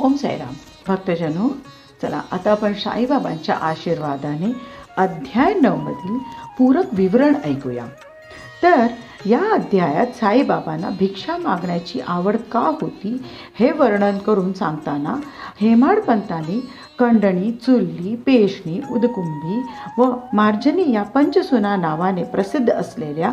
ओम साईराम. भक्तजनो चला आता आपण साईबाबांच्या आशीर्वादाने अध्याय नऊमधील पूरक विवरण ऐकूया. तर या अध्यायात साईबाबांना भिक्षा मागण्याची आवड का होती हे वर्णन करून सांगताना हेमाडपंतांनी कंडणी चुल्ली पेशणी उदकुंभी व मार्जनी या पंचसुना नावाने प्रसिद्ध असलेल्या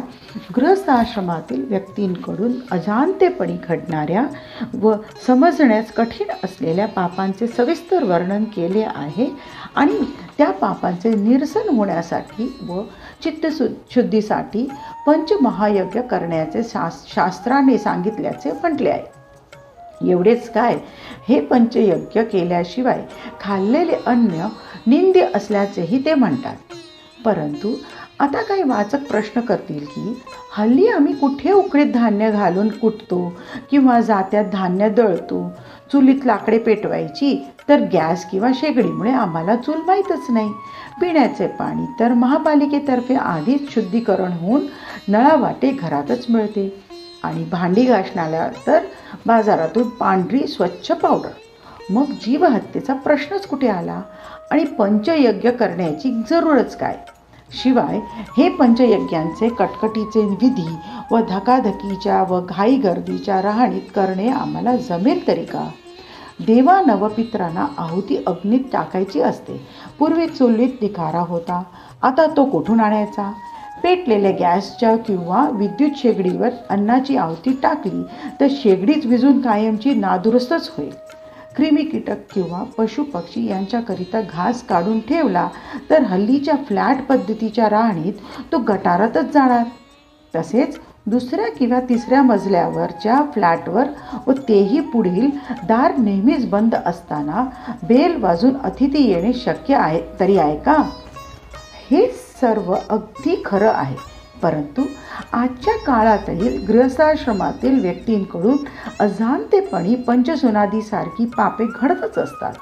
गृहस्थाश्रमातील व्यक्तींकडून अजाणतेपणी घडणाऱ्या व समजण्यास कठीण असलेल्या पापांचे सविस्तर वर्णन केले आहे आणि त्या पापांचे निरसन होण्यासाठी व चित्तशु शुद्धीसाठी पंचमहायज्ञ करण्याचे शास शास्त्राने सांगितल्याचे म्हटले आहे. एवढेच काय? हे पंचयज्ञ केल्याशिवाय खाल्लेले अन्न निंद्य असल्याचेही ते म्हणतात. परंतु आता काही वाचक प्रश्न करतील की हल्ली आम्ही कुठे उकडीत धान्य घालून कुटतो किंवा जात्यात धान्य दळतो? चुलीत लाकडे पेटवायची तर गॅस किंवा शेगडीमुळे आम्हाला चूल माहीतच नाही. पिण्याचे पाणी तर महापालिकेतर्फे आधीच शुद्धीकरण होऊन नळावाटे घरातच मिळते. आणि भांडी घासणाऱ्या तर बाजारातून पांढरी स्वच्छ पावडर मग जीवहत्येचा प्रश्नच कुठे आला? आणि पंचयज्ञ करण्याची जरूरच काय? शिवाय हे पंचयज्ञांचे कटकटीचे विधी व धकाधकीच्या व घाई गर्दीच्या राहणीत करणे आम्हाला जमेल तरी का? देवा नवपित्रांना आहुती अग्नीत टाकायची असते. पूर्वी चुलीत निखारा होता. आता तो कुठून आणायचा? पेटलेल्या गॅसच्या किंवा विद्युत शेगडीवर अन्नाची आहुती टाकली तर शेगडीच विजून कायमची नादुरुस्तच होईल. क्रिमी कीटक किंवा पशुपक्षी यांच्याकरिता घास काढून ठेवला तर हल्लीच्या फ्लॅट पद्धतीच्या राहणीत तो गटारातच जाणार. तसेच दुसऱ्या किंवा तिसऱ्या मजल्यावरच्या फ्लॅटवर व तेही पुढील दार नेहमीच बंद असताना बेल वाजून अतिथी येणे शक्य आहे तरी आहे का? हे सर्व अगदी खरं आहे. परंतु आजच्या काळातही गृहस्थाश्रमातील व्यक्तींकडून अजाणतेपणी पंचसुनादीसारखी पापे घडतच असतात.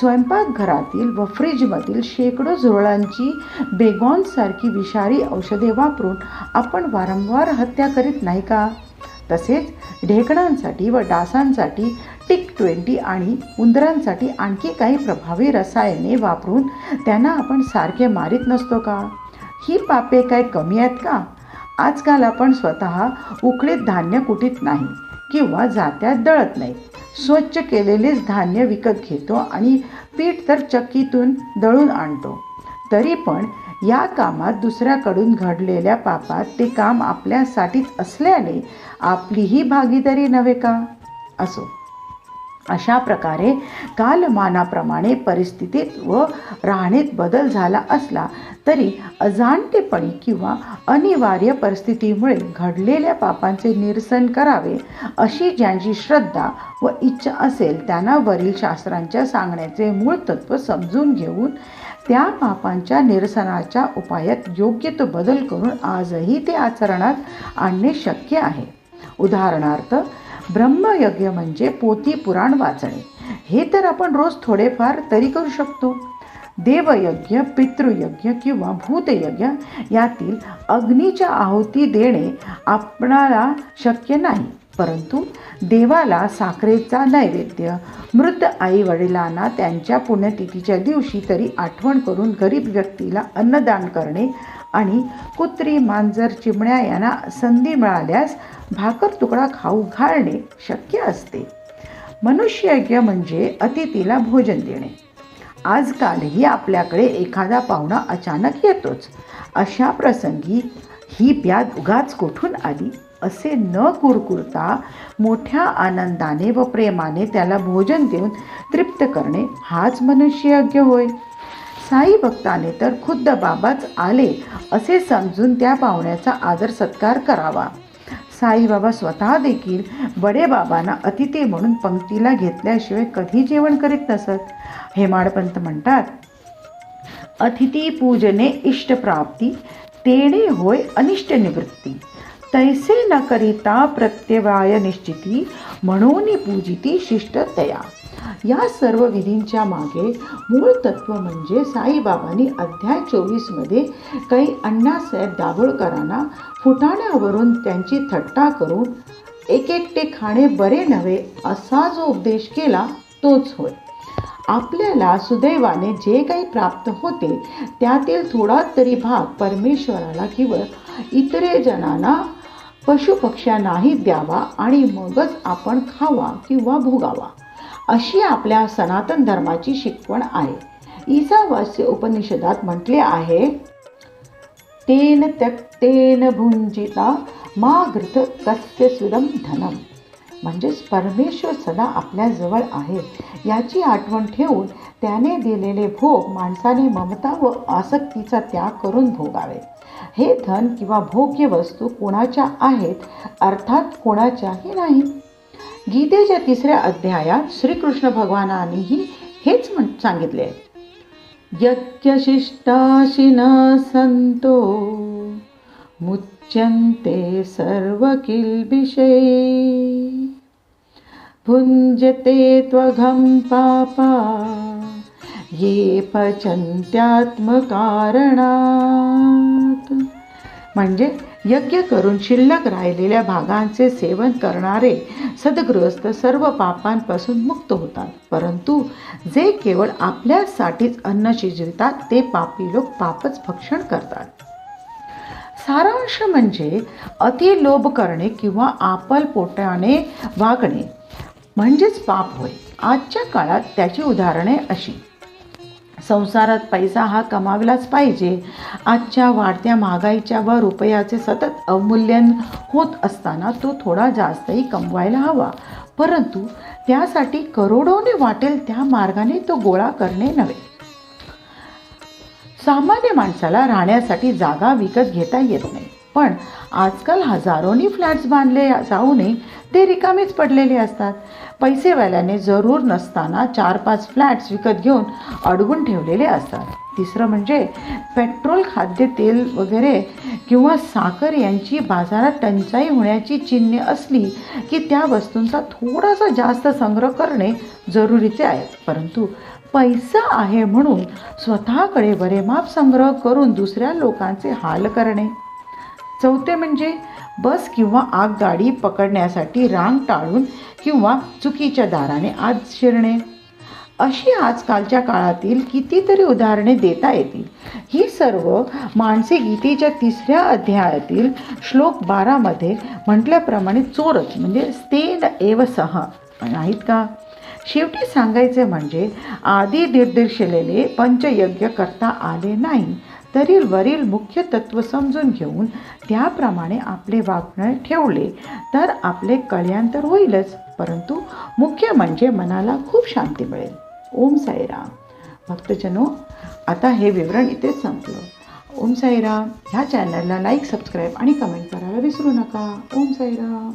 स्वयंपाकघरातील व फ्रीजमधील शेकडो झुरळांची बेगॉनसारखी विषारी औषधे वापरून आपण वारंवार हत्या करीत नाही का? तसेच ढेकणांसाठी व डासांसाठी टिक ट्वेंटी आणि उंदरांसाठी आणखी काही प्रभावी रसायने वापरून त्यांना आपण सारखे मारीत नसतो का? ही पापे काय कमी आहेत का? आजकाल आपण स्वतः उकळीत धान्य कुटीत नाही किंवा जात्यात दळत नाही. स्वच्छ केलेलेच धान्य विकत घेतो आणि पीठ तर चक्कीतून दळून आणतो. तरी पण या कामात दुसऱ्याकडून घडलेल्या पापात ते काम आपल्यासाठीच असल्याने आपलीही भागीदारी नव्हे का? असो. अशा प्रकारे कालमानाप्रमाणे परिस्थितीत व राहणीत बदल झाला असला तरी अजाणतेपणी किंवा अनिवार्य परिस्थितीमुळे घडलेल्या पापांचे निरसन करावे अशी ज्यांची श्रद्धा व इच्छा असेल त्यांना वरील शास्त्रांच्या सांगण्याचे मूळ तत्त्व समजून घेऊन त्या पापांच्या निरसनाच्या उपायात योग्य तो बदल करून आजही ते आचरणात आणणे शक्य आहे. उदाहरणार्थ ब्रह्मयज्ञ म्हणजे पोथी पुराण वाचणे. हे तर आपण रोज थोडेफार तरी करू शकतो. देवयज्ञ पितृयज्ञ किंवा भूतयज्ञ यातील अग्नीच्या आहुती देणे आपणाला शक्य नाही. परंतु देवाला साखरेचा नैवेद्य मृत आई वडिलांना त्यांच्या पुण्यतिथीच्या दिवशी तरी आठवण करून गरीब व्यक्तीला अन्नदान करणे आणि कुत्री मांजर चिमण्या यांना संधी मिळाल्यास भाकर तुकडा खाऊ घालणे शक्य असते. मनुष्यज्ञ म्हणजे अतिथीला भोजन देणे. आजकालही आपल्याकडे एखादा पाहुणा अचानक येतोच. अशा प्रसंगी ही ब्याद उगाच कोठून आली? असे न कुरकुरता मोठ्या आनंदाने व प्रेमाने त्याला भोजन देऊन तृप्त करणे हाच मनुष्ययज्ञ होय. साई भक्ताने तर खुद्द बाबाच आले असे समजून त्या पाहुण्याचा आदर सत्कार करावा. साईबाबा स्वतः देखील बडे बाबांना अतिथी म्हणून पंक्तीला घेतल्याशिवाय कधी जेवण करीत नसत. हेमाडपंत म्हणतात अतिथी पूजने इष्टप्राप्ती तेणे होय अनिष्ट निवृत्ती. तैसे न करिता प्रत्यवाय निश्चिती म्हणून पूजिती शिष्टतया या सर्व विधींच्या मागे मूळ तत्व म्हणजे साईबाबांनी अध्याय चोवीसमध्ये काही अण्णासाहेब दाभोळकरांना फुटाण्यावरून त्यांची थट्टा करून एक एकटे खाणे बरे नव्हे असा जो उपदेश केला तोच होय. आपल्याला सुदैवाने जे काही प्राप्त होते त्यातील थोडा तरी भाग परमेश्वराला किंवा इतरे जणांना पशुपक्ष्यांनाही द्यावा आणि मगच आपण खावा किंवा भोगावा. अशी आपल्या सनातन धर्माची शिकवण आहे. ईसावास्य उपनिषदात म्हटले आहे तेन त्यक्तेन भुंजिता मा घृत कस्य सुदम धनम. म्हणजेच परमेश्वर सदा आपल्याजवळ आहे. याची आठवण ठेवून त्याने दिलेले भोग माणसाने ममता व आसक्तीचा त्याग करून भोगावे. हे धन किंवा भोग्य वस्तू कोणाच्या आहेत अर्थात कोणाच्याही नाही. गीतेच्या तिसऱ्या अध्यायात श्रीकृष्ण भगवानानेही हेच म्हण सांगितले. आहे यज्ञशिष्टाशिन संतो मुच्यन्ते सर्व किल्बिषे। भुञ्जते त्वघं पापा। ये पचंत्यात्मकारणात. म्हणजे यज्ञ करून शिल्लक राहिलेल्या भागांचे सेवन करणारे सद्गृहस्थ सर्व पापांपासून मुक्त होतात. परंतु जे केवळ आपल्यासाठीच अन्न शिजवितात ते पापी लोक पापच भक्षण करतात. सारांश म्हणजे अतिलोभ करणे किंवा आपलपोटाने वागणे म्हणजेच पाप होय. आजच्या काळात त्याची उदाहरणे अशी. संसारात पैसा हा कमावलाच पाहिजे. आजच्या वाढत्या महागाईच्या व रुपयाचे सतत अवमूल्यन होत असताना तो थोडा जास्तही कमवायला हवा. परंतु त्यासाठी करोडोने वाटेल त्या मार्गाने तो गोळा करणे नव्हे. सामान्य माणसाला राहण्यासाठी जागा विकत घेता येत नाही. पण आजकाल हजारोनी फ्लॅट्स बांधले जाऊनही ते रिकामीच पडलेले असतात. पैसेवाल्याने जरूर नसताना चार पाच फ्लॅट्स विकत घेऊन अडवून ठेवलेले असतात. तिसरं म्हणजे पेट्रोल खाद्यतेल वगैरे किंवा साखर यांची बाजारात टंचाई होण्याची चिन्हे असली की त्या वस्तूंचा थोडासा जास्त संग्रह करणे जरुरीचे आहे. परंतु पैसा आहे म्हणून स्वतःकडे बरेमाप संग्रह करून दुसऱ्या लोकांचे हाल करणे. चौथे म्हणजे बस किंवा आगगाडी पकडण्यासाठी रांग टाळून किंवा चुकीच्या दाराने आत शिरणे. अशी आजकालच्या काळातील कितीतरी उदाहरणे देता येतील. ही सर्व माणसे गीतेच्या तिसऱ्या अध्यायातील श्लोक बारामध्ये म्हटल्याप्रमाणे चोरच म्हणजे स्तेन एव सह. नाहीत का? शेवटी सांगायचे म्हणजे आधी निर्देशिलेले पंचयज्ञ करता आले नाही तरी वरील मुख्य तत्व समजून घेऊन त्याप्रमाणे आपले वागणं ठेवले तर आपले कल्याण तर होईलच परंतु मुख्य म्हणजे मनाला खूप शांती मिळेल. ओम साईराम. भक्तजनो आता हे विवरण इथेच संपलं. ओम साईराम. ह्या चॅनलला लाईक सबस्क्राईब आणि कमेंट करायला विसरू नका. ओम साईराम.